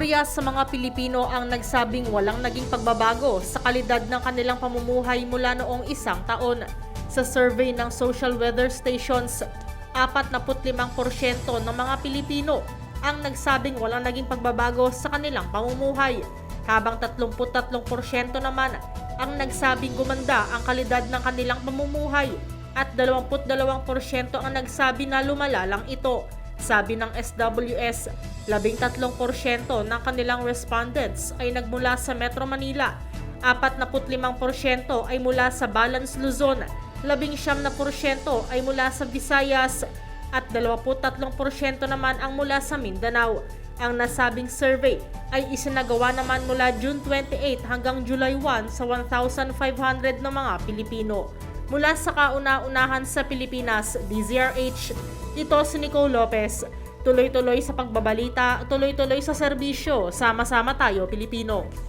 Mayorya sa mga Pilipino ang nagsabing walang naging pagbabago sa kalidad ng kanilang pamumuhay mula noong isang taon. Sa survey ng Social Weather Stations, 45% ng mga Pilipino ang nagsabing walang naging pagbabago sa kanilang pamumuhay, habang 33% naman ang nagsabing gumanda ang kalidad ng kanilang pamumuhay at 22% ang nagsabi na lumala lang ito. Sabi ng SWS, 13% ng kanilang respondents ay nagmula sa Metro Manila, 45% ay mula sa Balance Luzon, 19% ay mula sa Visayas, at 23% naman ang mula sa Mindanao. Ang nasabing survey ay isinagawa naman mula June 28 hanggang July 1 sa 1,500 na mga Pilipino. Mula sa kauna-unahan sa Pilipinas, DZRH, ito si Nicole Lopez. Tuloy-tuloy sa pagbabalita, tuloy-tuloy sa serbisyo, sama-sama tayo Pilipino.